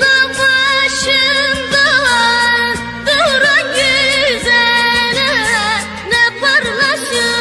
başında duran güzele ne parlaşır?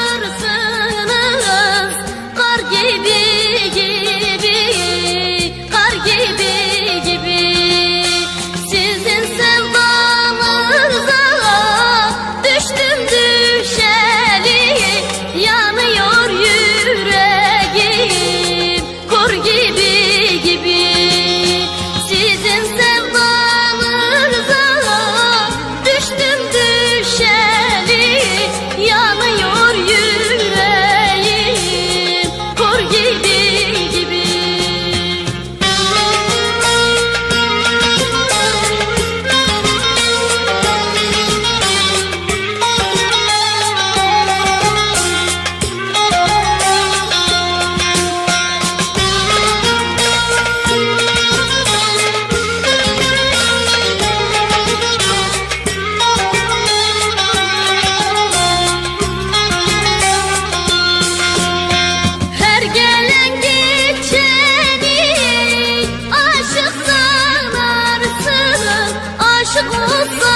ずっと